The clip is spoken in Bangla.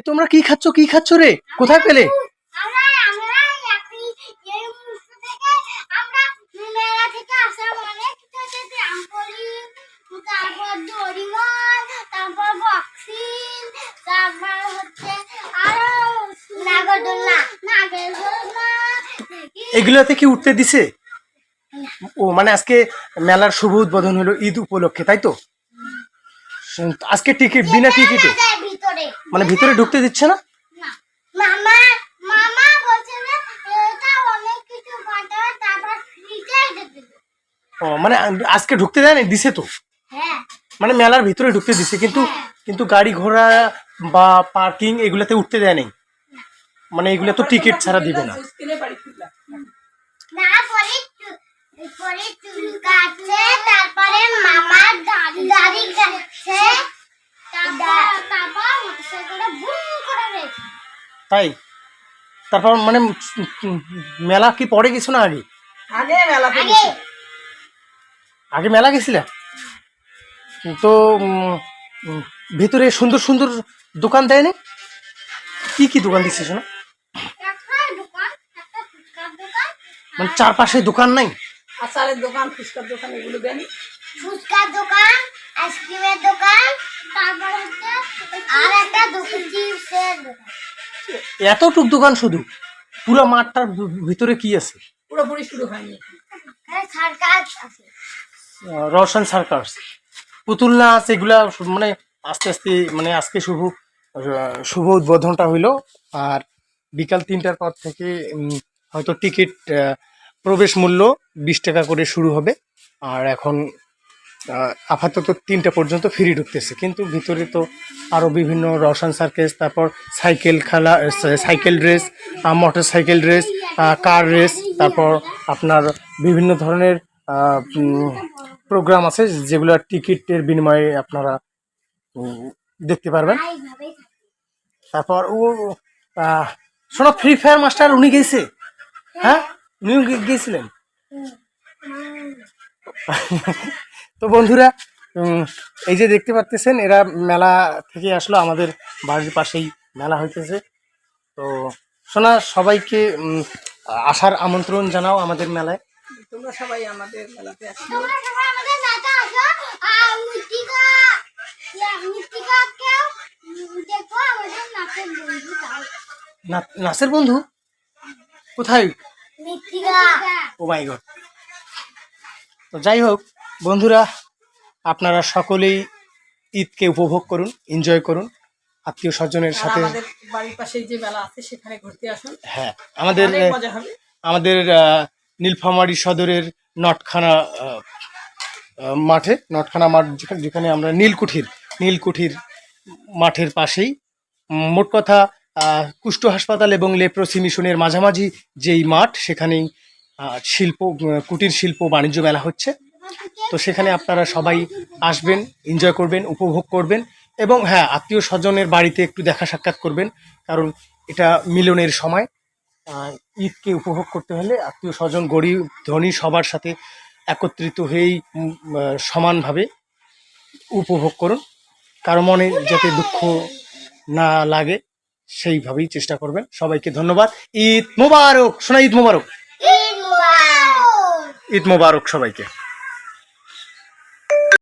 এ তোমরা কি খাচ্ছ কি খাচ্ছ রে? কোথায় পেলে? এগুলোতে কি উঠতে দিছে? ও মানে আজকে মেলার শুভ উদ্বোধন হলো ঈদ উপলক্ষে, তাই তো? আজকে টিকিট, বিনা টিকিটে। মানে ভিতরে ঢুকতে দিচ্ছে না? না। মামা মামা বলছে যে এটা অনেক কিছু বানাবে তারপর ফ্রিতে ও মানে আজকে ঢুকতে দেয় না দিছে তো? হ্যাঁ। মানে মেলার ভিতরে ঢুকতে দিছে কিন্তু কিন্তু গাড়ি ঘোড়া বা পার্কিং এগুলাতে উঠতে দেয় নেই মানে এগুলো তো টিকিট ছাড়া দিবে না। না তাই? তারপর মানে মেলা কি পরে গেছো না আগে? আগে মেলাতে আগে। আগে মেলা গেছিলে? তো ভিতরে সুন্দর সুন্দর দোকান দেয়নি কি কি দোকান দিচ্ছে শোনো? দোকান মানে চারপাশে দোকান নাই? আচারের দোকান ফুচকার দোকান এগুলো দেন ফুচকার দোকান আইসক্রিমের দোকান তারপর হচ্ছে আর একটা দোকান চিপসের দোকান। এতটুক দোকান শুধু? পুরো মাঠটার ভিতরে কি আছে? পুরোপুরি শুরু হয়নি। এখানে সার্কাস পুতুল নাচ এগুলা মানে আস্তে আস্তে মানে আজকে শুভ শুভ উদ্বোধনটা হইল। আর বিকাল তিনটার পর থেকে হয়তো টিকিট প্রবেশ মূল্য বিশ টাকা করে শুরু হবে। আর এখন আপাতত তিনটা পর্যন্ত ফ্রি ঢুকতেছে। কিন্তু ভিতরে তো আরও বিভিন্ন রওশন সার্কেস তারপর সাইকেল খেলা cycle race motor cycle race car race তারপর আপনার বিভিন্ন ধরনের প্রোগ্রাম আছে যেগুলো টিকিটের বিনিময়ে আপনারা দেখতে পারবেন। তারপর ও শোনো ফ্রি ফায়ার মাস্টার উনি গেছে। হ্যাঁ? উনিও গে- গিয়েছিলেন তো বন্ধুরা এই যে দেখতে পাচ্ছেন এরা মেলা থেকে আসলো আমাদের বাড়ির পাশেই মেলা হইতেছে। তো শোনা সবাইকে আসার আমন্ত্রণ জানাও আমাদের মেলায়। তোমরা সবাই আমাদের মেলাতে আসো। তোমরা সবাই আমাদের নাচা আসো। আর মৃত্তিকা মৃত্তিকাকেও দেখো আমাদের নাচের বন্ধু না- নাচের বন্ধু? কোথায়? Oh my god. তো যাই হোক বন্ধুরা আপনারা সকলেই ঈদকে উপভোগ করুন এনজয় করুন। আত্মীয় স্বজনের সাথে বাড়ির পাশেই যে মেলা আছে সেখানে ঘুরতে আসুন। হ্যাঁ আমাদের আমাদের নীলফামারী সদরের নটখানা মাঠে নটখানা মাঠ যেখানে যেখানে আমরা নীলকুঠির নীলকুঠির মাঠের পাশেই। মোট কথা কুষ্ঠ হাসপাতাল এবং লেপ্রোসি মিশনের মাঝামাঝি যেই মাঠ সেখানেই শিল্প কুটির শিল্প বাণিজ্য মেলা হচ্ছে। তো সেখানে আপনারা সবাই আসবেন এনজয় করবেন উপভোগ করবেন এবং হ্যাঁ আত্মীয় স্বজনের বাড়িতে একটু দেখা সাক্ষাৎ করবেন কারণ এটা মিলনের সময়। ঈদকে উপভোগ করতে হলে আত্মীয় স্বজন গরিব ধনী সবার সাথে একত্রিত হয়েই সমানভাবে উপভোগ করুন। কারও মনে যাতে দুঃখ না লাগে সেইভাবেই চেষ্টা করবেন। সবাইকে ধন্যবাদ। ঈদ মোবারক! শোনা ঈদ মোবারক! ঈদ মুবারক! ঈদ মোবারক সবাইকে।